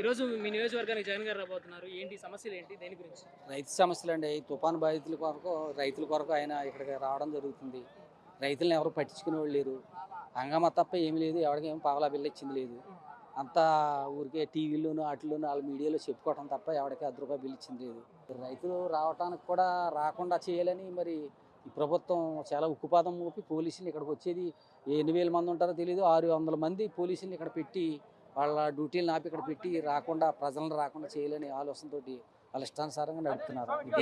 ఈరోజు మీ నియోజకవర్గానికి జగన్ గారు రాబోతున్నారు. ఏంటి సమస్యలు ఏంటి? దేని గురించి? రైతు సమస్యలు అండి తుఫాను బాధితుల కొరకు రైతుల కొరకు ఆయన ఇక్కడికి రావడం జరుగుతుంది. రైతులను ఎవరు పట్టించుకునే వాళ్ళు లేరు. హంగామా తప్ప ఏమీ లేదు. ఎవరికి ఏమి పావలా బిల్ల ఇచ్చింది లేదు. అంతా ఊరికే టీవీలోను వాటిలోను వాళ్ళ మీడియాలో చెప్పుకోవటం తప్ప ఎవరికి అర్ధ రూపాయి బిల్ ఇచ్చింది లేదు. రైతులు రావటానికి కూడా రాకుండా చేయాలని మరి ఈ ప్రభుత్వం చాలా ఉక్కుపాదం మోపి పోలీసులు ఇక్కడికి వచ్చేది ఎన్ని వేల మంది ఉంటారో తెలియదు ఆరు వందల మంది పోలీసులు ఇక్కడ పెట్టి వాళ్ళ డ్యూటీలు ఆపి ఇక్కడ పెట్టి రాకుండా ప్రజలను రాకుండా చేయాలని ఆలోచనతోటి వాళ్ళ ఇష్టానుసారంగా నడుపుతున్నారు. మీ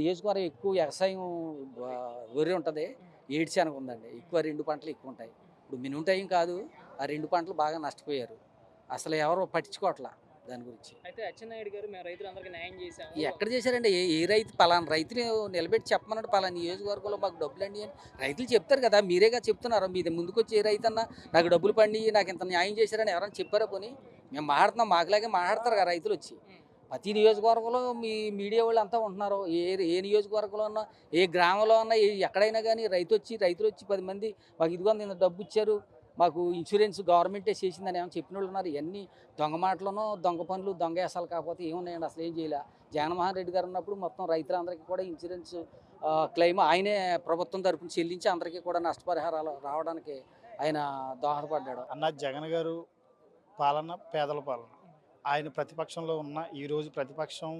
నియోజకవర్గం ఎక్కువ వ్యవసాయం వరి ఉంటుంది ఏడ్చానక ఉందండి ఎక్కువ రెండు పంటలు ఎక్కువ ఉంటాయి. ఇప్పుడు మినుము టైం కాదు ఆ రెండు పంటలు బాగా నష్టపోయారు. అసలు ఎవరు పట్టించుకోవట్లా. దాని గురించి. అయితే అచ్చెన్నాయుడు గారు మేము రైతులందరికీ న్యాయం చేశాము. ఎక్కడ చేశారండి? ఏ ఏ రైతు పలానా రైతుని నిలబెట్టి చెప్పమన్నాడు పలానా నియోజకవర్గంలో మాకు డబ్బులు అండి అని. రైతులు చెప్తారు కదా మీరేగా చెప్తున్నారు. మీది ముందుకు వచ్చి ఏ రైతు అన్నా నాకు డబ్బులు పండి నాకు ఇంత న్యాయం చేశారని ఎవరైనా చెప్పారా పోనీ? మేము మాట్లాడుతున్నాం మాకులాగే మాట్లాడతారు కదా రైతులు వచ్చి. ప్రతి నియోజకవర్గంలో మీ మీడియా వాళ్ళు అంతా ఉంటున్నారు. ఏ ఏ నియోజకవర్గంలో ఉన్నా ఏ గ్రామంలో ఉన్నా ఏ ఎక్కడైనా కానీ రైతు వచ్చి రైతులు వచ్చి పది మంది మాకు ఇదిగో నేను డబ్బు ఇచ్చారు. మాకు ఇన్సూరెన్స్ గవర్నమెంటే చేసిందని ఏమో చెప్పిన వాళ్ళు ఉన్నారు? ఇవన్నీ దొంగ మాటలను దొంగ పనులు దొంగ వేసాలు కాకపోతే ఏమున్నాయండి? అసలు ఏం చేయలే. జగన్మోహన్ రెడ్డి గారు ఉన్నప్పుడు మొత్తం రైతులందరికీ కూడా ఇన్సూరెన్స్ క్లెయిమ్ ఆయనే ప్రభుత్వం తరపున చెల్లించి అందరికీ కూడా నష్టపరిహారాలు రావడానికి ఆయన దోహదపడ్డాడు. అన్న జగన్ గారు పాలన పేదల పాలన. ఆయన ప్రతిపక్షంలో ఉన్న ఈరోజు ప్రతిపక్షం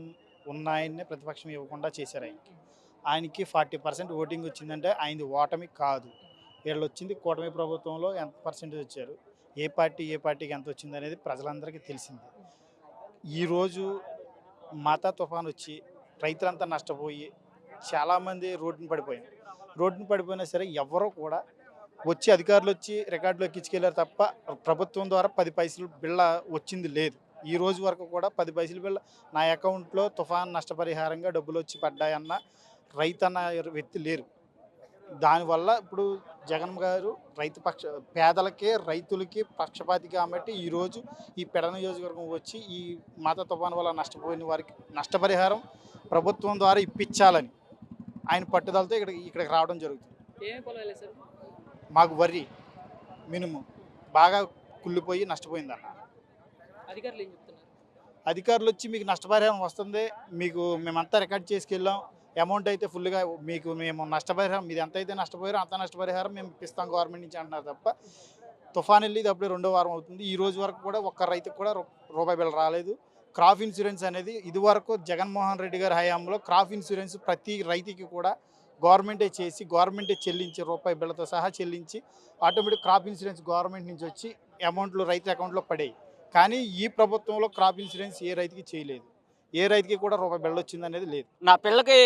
ఉన్న ఆయన్నే ప్రతిపక్షం ఇవ్వకుండా చేశారు ఆయనకి. ఆయనకి ఫార్టీ పర్సెంట్ ఓటింగ్ వచ్చిందంటే ఆయనది ఓటమి కాదు. వీళ్ళు వచ్చింది కూటమి ప్రభుత్వంలో ఎంత పర్సెంటేజ్ వచ్చారు? ఏ పార్టీ ఏ పార్టీకి ఎంత వచ్చింది అనేది ప్రజలందరికీ తెలిసింది. ఈరోజు మాతా తుఫాన్ వచ్చి రైతులంతా నష్టపోయి చాలామంది రోడ్డున పడిపోయింది రోడ్డున పడిపోయినా సరే ఎవరో కూడా వచ్చి అధికారులు వచ్చి రికార్డులో ఎక్కించుకెళ్ళారు తప్ప ప్రభుత్వం ద్వారా పది పైసలు బిళ్ళ వచ్చింది లేదు. ఈ రోజు వరకు కూడా పది పైసలు బిళ్ళ నా అకౌంట్లో తుఫాన్ నష్టపరిహారంగా డబ్బులు వచ్చి పడ్డాయన్న రైతు అన్న వ్యక్తి లేరు. దానివల్ల ఇప్పుడు జగన్ గారు రైతు పక్ష పేదలకే రైతులకి పక్షపాతి కాబట్టి ఈరోజు ఈ పెడ నియోజకవర్గం వచ్చి ఈ మాత తుఫాన్ వల్ల నష్టపోయిన వారికి నష్టపరిహారం ప్రభుత్వం ద్వారా ఇప్పించాలని ఆయన పట్టుదలతో ఇక్కడ ఇక్కడికి రావడం జరుగుతుంది. మాకు వరి మినుము బాగా కుళ్ళిపోయి నష్టపోయిందన్న అధికారులు ఏం చెప్తున్నారు? అధికారులు వచ్చి మీకు నష్టపరిహారం వస్తుంది మీకు మేమంతా రికార్డ్ చేసుకెళ్ళాం అమౌంట్ అయితే ఫుల్గా మీకు మేము నష్టపరిహారం మీది ఎంత అయితే నష్టపోయారో అంత నష్టపరిహారం మేము ఇప్పిస్తాం గవర్నమెంట్ నుంచి అంటున్నారు తప్ప. తుఫాన్ వెళ్ళి ఇది అప్పుడే రెండో వారం అవుతుంది. ఈ రోజు వరకు కూడా ఒక్క రైతుకు కూడా రూ- రూపాయి బిల్ రాలేదు. క్రాప్ ఇన్సూరెన్స్ అనేది ఇదివరకు జగన్మోహన్ రెడ్డి గారి హయాంలో క్రాప్ ఇన్సూరెన్స్ ప్రతి రైతుకి కూడా గవర్నమెంటే చేసి గవర్నమెంటే చెల్లించి రూపాయి బిళ్ళతో సహా చెల్లించి ఆటోమేటిక్ క్రాప్ ఇన్సూరెన్స్ గవర్నమెంట్ నుంచి వచ్చి అమౌంట్లు రైతు అకౌంట్లో పడేవి కానీ ఈ ప్రభుత్వంలో క్రాప్ ఇన్సూరెన్స్ ఏ రైతుకి చేయలేదు. ఏ రైతుకి కూడా రూపాయి బిళ్ళ వచ్చింది అనేది లేదు. నా పిల్లకి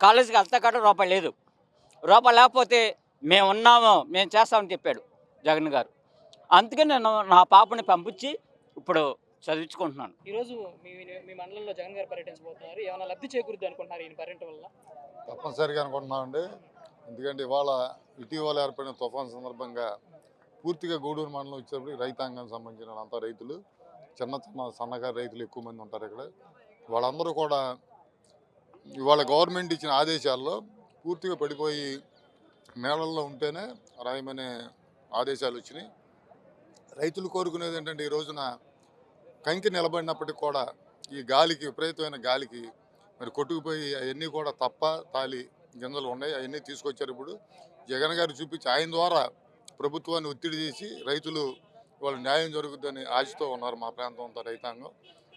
కాలేజీకి వెళ్తా కాడ రూపాయి లేదు. రూపాయి లేకపోతే మేము ఉన్నాము మేము చేస్తామని చెప్పాడు జగన్ గారు. అందుకే నేను నా పాపని పంపించి ఇప్పుడు చదివించుకుంటున్నాను. ఈరోజు మీ మీ మండలంలో జగన్ గారు పర్యటించబోతున్నారు. ఏమైనా లబ్ధి చేకూరుద్ది అనుకుంటున్నారు ఈయన పర్యటన వల్ల? తప్పనిసరిగా అనుకుంటున్నామండి. ఎందుకంటే ఇవాళ ఇటీవల ఏర్పడిన తుఫాన్ సందర్భంగా పూర్తిగా గూడూరు మండలం వచ్చేటప్పటికి రైతాంగానికి సంబంధించిన అంతా రైతులు చిన్న చిన్న సన్నకారు రైతులు ఎక్కువ మంది ఉంటారు ఇక్కడ. వాళ్ళందరూ కూడా ఇవాళ గవర్నమెంట్ ఇచ్చిన ఆదేశాల్లో పూర్తిగా పడిపోయి మేళల్లో ఉంటేనే రాయమనే ఆదేశాలు వచ్చినాయి. రైతులు కోరుకునేది ఏంటంటే ఈ రోజున కంకి నిలబడినప్పటికి కూడా ఈ గాలికి విపరీతమైన గాలికి మరి కొట్టుకుపోయి అవన్నీ కూడా తప్ప తాలి గింజలు ఉన్నాయి అవన్నీ తీసుకొచ్చారు ఇప్పుడు. జగన్ గారు చూపించి ఆయన ద్వారా ప్రభుత్వాన్ని ఒత్తిడి చేసి రైతులు వాళ్ళు న్యాయం జరుగుద్దని ఆశతో ఉన్నారు మా ప్రాంతం అంతా రైతాంగం.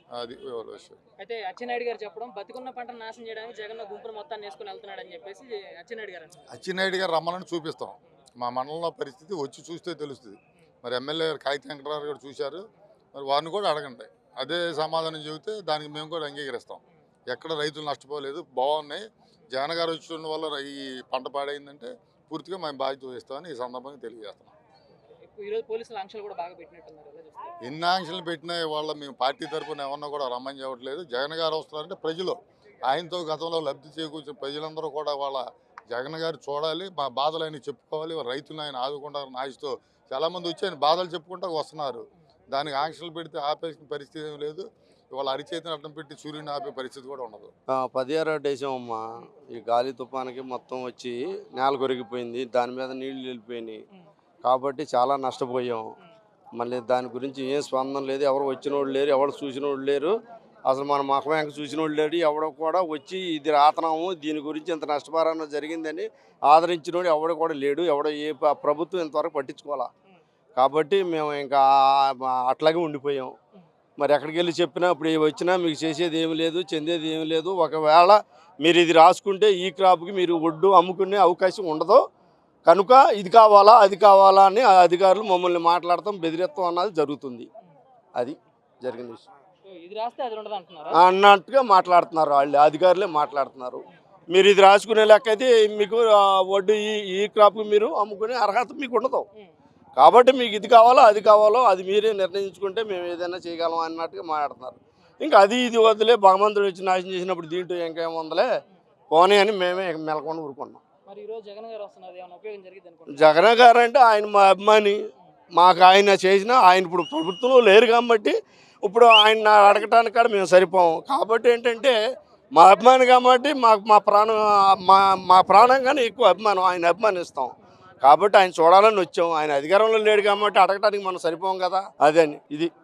అది అయితే అచ్చెన్నాయుడు గారు చెప్పడం బతికున్న పంటను నాశనం చేయడానికి జగన్ గుంపును మొత్తాన్ని వేసుకుని వెళ్తున్నాడు అని చెప్పేసి అచ్చెన్నాయుడు గారు అచ్చెన్నాయుడు గారు రమ్మని చూపిస్తాం. మా మండలంలో పరిస్థితి వచ్చి చూస్తే తెలుస్తుంది. మరి ఎమ్మెల్యే గారు కాగిత వెంకటరావు గారు చూశారు. మరి వారిని కూడా అడగండి. అదే సమాధానం చెబితే దానికి మేము కూడా అంగీకరిస్తాం. ఎక్కడ రైతులు నష్టపోలేదు బాగున్నాయి. జగన్ గారు వచ్చిన వల్ల ఈ పంట పాడైందంటే పూర్తిగా మేము బాధ్యత వహిస్తామని ఈ సందర్భంగా తెలియజేస్తున్నాం. ఈ రోజు పోలీసులు ఆంక్షలు కూడా బాగా పెట్టినట్టున్నారు. ఎన్ని ఆంక్షలు పెట్టినా వాళ్ళ మేము పార్టీ తరఫున ఎవరన్నా కూడా రమ్మని చెప్పట్లేదు. జగన్ గారు వస్తున్నారంటే ప్రజలు ఆయనతో గతంలో లబ్ధి చేకూర్చిన ప్రజలందరూ కూడా వాళ్ళ జగన్ గారు చూడాలి మా బాధలు ఆయన చెప్పుకోవాలి రైతులను ఆయన ఆదుకుంటారని ఆశతో చాలామంది వచ్చి ఆయన బాధలు చెప్పుకుంటూ వస్తున్నారు. దానికి ఆంక్షలు పెడితే ఆపేసిన పరిస్థితి ఏం లేదు. ఇవాళ అరిచేతిని అడ్డం పెట్టి సూర్యుని ఆపే పరిస్థితి కూడా ఉండదు. పదిహేరో వేసామమ్మా ఈ గాలి తుఫానికి మొత్తం వచ్చి నేల కొరిగిపోయింది. దాని మీద నీళ్ళు వెళ్ళిపోయినాయి కాబట్టి చాలా నష్టపోయాం. మళ్ళీ దాని గురించి ఏం స్పందన లేదు. ఎవరు వచ్చిన లేరు ఎవరు చూసిన వాళ్ళు లేరు. అసలు మన మొఖం వెంక చూసిన లేడు ఎవడో కూడా వచ్చి ఇది రాతనాము దీని గురించి ఇంత నష్టపరాన్న జరిగిందని ఆదరించినోడు ఎవడు కూడా లేడు. ఎవడో ఏ ప్రభుత్వం ఇంతవరకు పట్టించుకోవాలా. కాబట్టి మేము ఇంకా అట్లాగే ఉండిపోయాం. మరి ఎక్కడికి వెళ్ళి చెప్పినా ఇప్పుడు ఏ వచ్చినా మీకు చేసేది ఏమి లేదు చెందేది ఏమి లేదు. ఒకవేళ మీరు ఇది రాసుకుంటే ఈ క్రాప్కి మీరు ఒడ్డు అమ్ముకునే అవకాశం ఉండదు. కనుక ఇది కావాలా అది కావాలా అని అధికారులు మమ్మల్ని మాట్లాడతాం బెదిరిస్తాం అన్నది జరుగుతుంది. అది జరిగిన విషయం. అన్నట్టుగా మాట్లాడుతున్నారు వాళ్ళు. అధికారులే మాట్లాడుతున్నారు. మీరు ఇది రాసుకునే లెక్క అయితే మీకు వడ్డీ ఈ ఈ క్రాప్కి మీరు అమ్ముకునే అర్హత మీకు ఉండదు. కాబట్టి మీకు ఇది కావాలో అది కావాలో అది మీరే నిర్ణయించుకుంటే మేము ఏదైనా చేయగలం అన్నట్టుగా మాట్లాడుతున్నారు. ఇంకా అది ఇది వదిలే భగవంతుడు వచ్చి నాశనం చేసినప్పుడు దీంట్లో ఇంకేం ఉందలే పోనీ అని మేమే మెలకొని ఊరుకున్నాం. మరి ఈ రోజు జగన్ గారు వస్తున్నారు ఏమైనా ఉపయోగం జరిగింది అనుకుంటున్నారు? జగన్ గారు అంటే ఆయన మా అభిమాని. మాకు ఆయన చేసిన ఆయన ఇప్పుడు ప్రభుత్వంలో లేరు కాబట్టి ఇప్పుడు ఆయన అడగటానికి కూడా మేము సరిపోము. కాబట్టి ఏంటంటే మా అభిమాని కాబట్టి మాకు మా ప్రాణం మా మా ప్రాణం కానీ ఎక్కువ అభిమానం ఆయన అభిమానిస్తాం. కాబట్టి ఆయన చూడాలని వచ్చాం. ఆయన అధికారంలో లేడు కాబట్టి అడగటానికి మనం సరిపోం కదా. అదే ఇది.